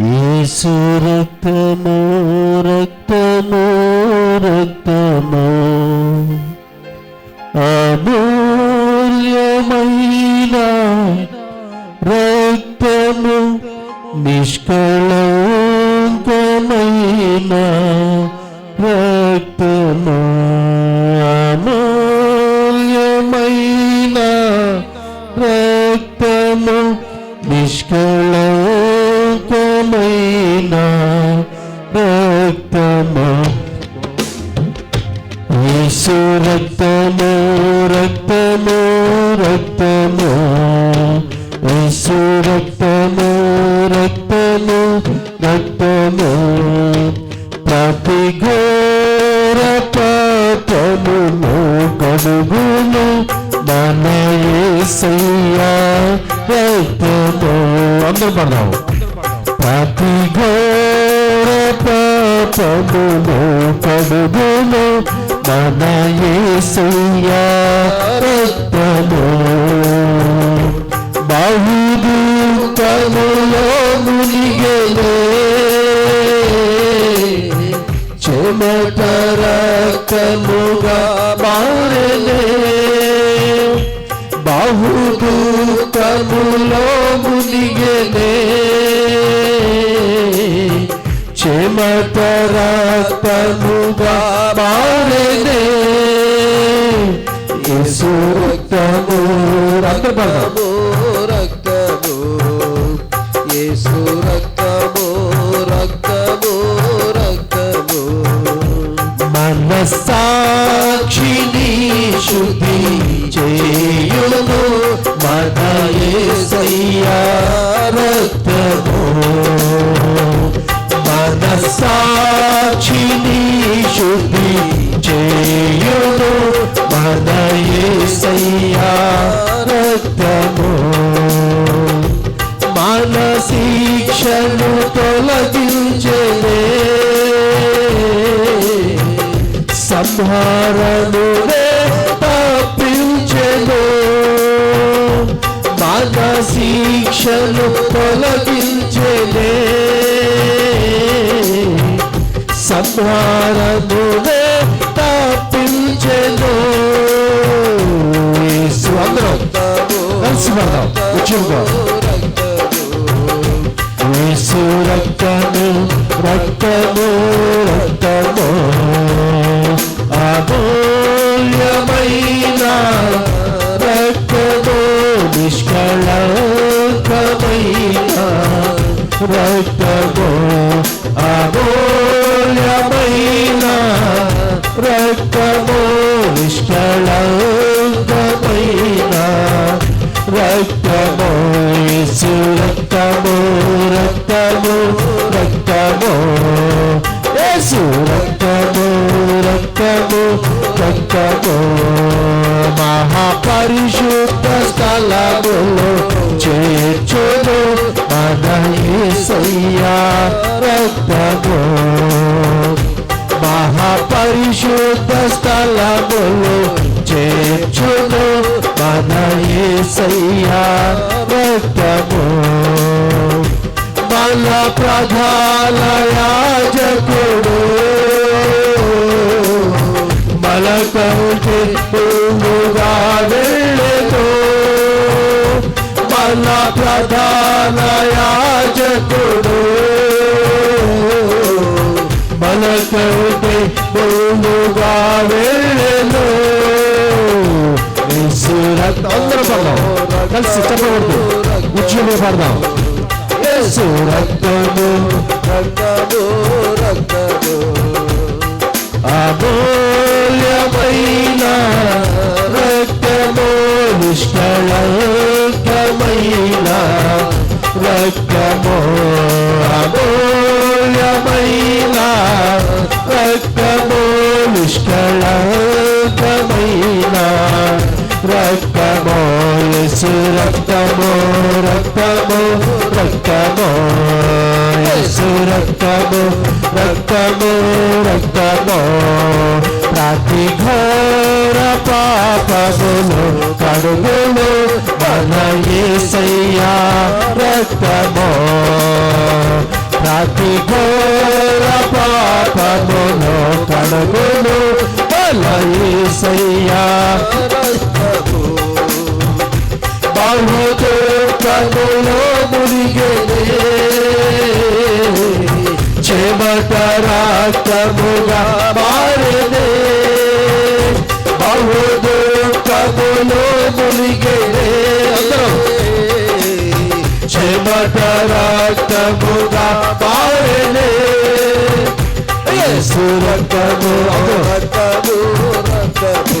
యేసు యేసు రక్తము రక్తము రక్తము యేసు రక్తము రక్తము రక్తము ప్రతి ఘోర పాపమును కడుగును మన యేసయ్యా రక్తము అందరూ పడదాము ప్రతి ఘోర పాపమును కడుగును మన యేసయ్యా రక్తము బాహుదూతములో మునిగలే. చెమట రక్తముగా మారలే. బాహుదూతములో రక్తము సంహారమునే తప్పించెను మన శిక్షను తొలగించలే సంహారమునే తప్పించెను అందరం. కలిసి పడదాం ఉద్యోగం రక్తము అమూల్యమైన రక్తము నిష్కళమైన రక్తము యేసు రక్తము రక్తము రక్తము. యేసు రక్తము రక్తము రక్తము. మహాపరిశుద్ధ స్థలములో చే యేసయ్యా రక్తము మన ప్రధాన యాజకుడు మలకంటే పూలుగా వెళ్ళెను మన ప్రధాన యాజకుడు మలకంటే పూలుగా వెళ్ళెను అందరం పడదాం. కలిసి చెప్పకూడదు ఉద్యమే పడదాం. యేసు రక్తము. రక్తము రక్తము అమూల్యమైన రక్తము నిష్కళంకమైన రక్తము. అమూల్యమైన రక్తమో యేసు రక్తమో రక్తమో రక్తమో యేసు రక్తమో రక్తమో రక్తమో. ప్రతి ఘోర పాపములు కడుగులు మన ఏసయ్యా రక్తమో. ప్రతి ఘోర పాపములు కడుగులు మన ఏసయ్యా చెమటలో మునిగేదే చెమట రాష్ట్రముగా మారదే బహుదుఃఖములో మునిగేదే చెమట రాష్ట్రముగా మారదే సురకము రకము రకము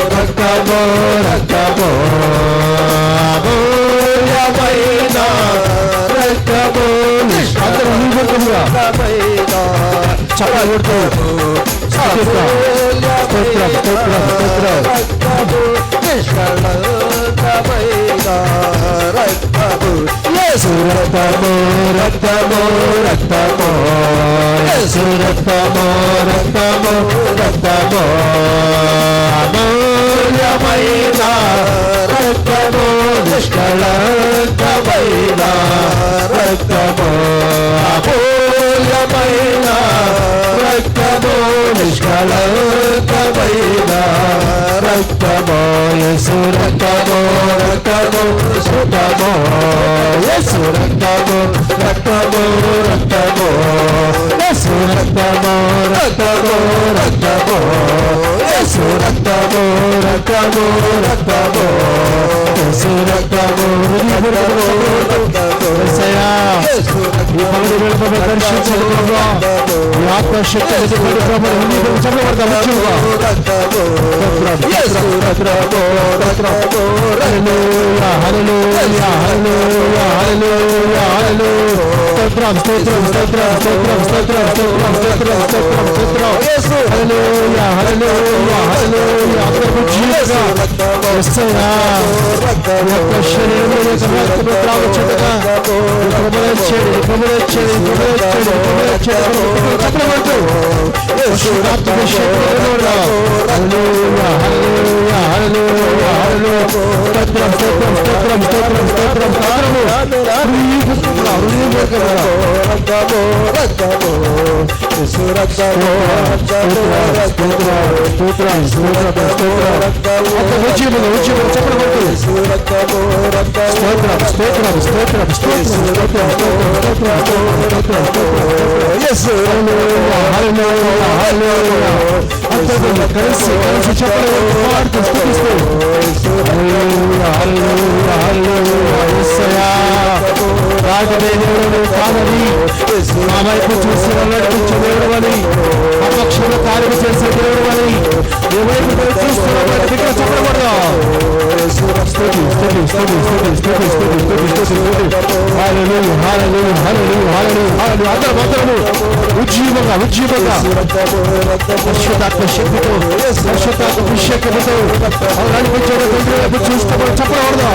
రక్తము రక్తము అమూల్యమైన రక్తము స్తుతిద్దాం. స్తోత్రం స్తోత్రం స్తోత్రం రక్తము రక్తము రక్తము యేసు రక్తము రక్తము రక్తము అమూల్యమైన రక్తము నిష్కళంకమైన. రక్తము అమూల్యమైన. రక్తము నిష్కళంకమైన. రక్తము యేసు రక్తము రక్తము రక్తము యేసు రక్తము రక్తము రక్తము. యేసు రక్తము రక్తము రక్తము. యేసు రక్తము రక్తము రక్తము యేసు రక్తము రక్తము రక్తము యేసయ్యా ఈ పవిత్ర వెలుపల దర్శించు ప్రభువా ఈ ఆత్మశక్తి అధిపతి ప్రభువా నీ దేశంలో వర్త ముఖ్యంగా యేసు రక్తము రక్తము హల్లెలూయా హల్లెలూయా హల్లెలూయా హల్లెలూయా హల్లెలూయా స్తోత్రం స్తోత్రం స్తోత్రం స్తోత్రం స్తోత్రం స్తోత్రం స్తోత్రం స్తోత్రం స్తోత్రం హల్లెలూయా హల్లెలూయా హల్లెలూయా అందరూ జీవిగా యేసయ్యా ఈ యొక్క శరీరంలో యొక్క రక్తపు త్రాగుచుండగా ప్రబలించేది ప్రబలించేది ప్రబలించేది ప్రబలించేది చక్రవర్తు Surat Bishakura, Hallelujah, Hallelujah, Hallelujah, Hallelujah. Stotram, Stotram, Stotram, Stotram, Stotram, Stotram. Hallelujah, Hallelujah, Hallelujah. స్తోత్రం స్తోత్రం అంత ఉద్యమం అందరూ కలిసి కలిసి చెప్పలేదు పాడుతూ స్తుతిస్తూ హల్లెలూయా హల్లెలూయా కాదని మా వైపు చూసి నడిపించే దేవుడు అని అపక్షంలో కార్యం చేసే దేవుడు అని ఏ వైపు చూస్తున్నాడు ఇక్కడ చెప్పకూడదు స్తుతి స్తుతి స్తుతి స్తుతి స్తుతి స్తుతి స్తుతి స్తుతి స్తుతి హాలలు హాలలు హాలలు హాలలు హాలలు అందరం అందరము ఉజ్జీవంగా ఉజ్జీవంగా. పరిశుద్ధాత్మ శక్తితో పరిశుద్ధాత్మ అభిషేకముతో నడిపించాడు తండ్రి వైపు చూస్తామని చెప్పకూడదు.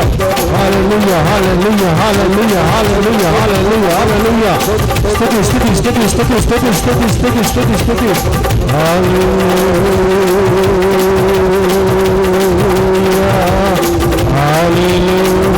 Hallelujah hallelujah hallelujah hallelujah hallelujah hallelujah స్థితి స్థితి స్థితి స్థితి స్థితి స్థితి స్థితి స్థితి స్థితి హాలూయా హాలూయా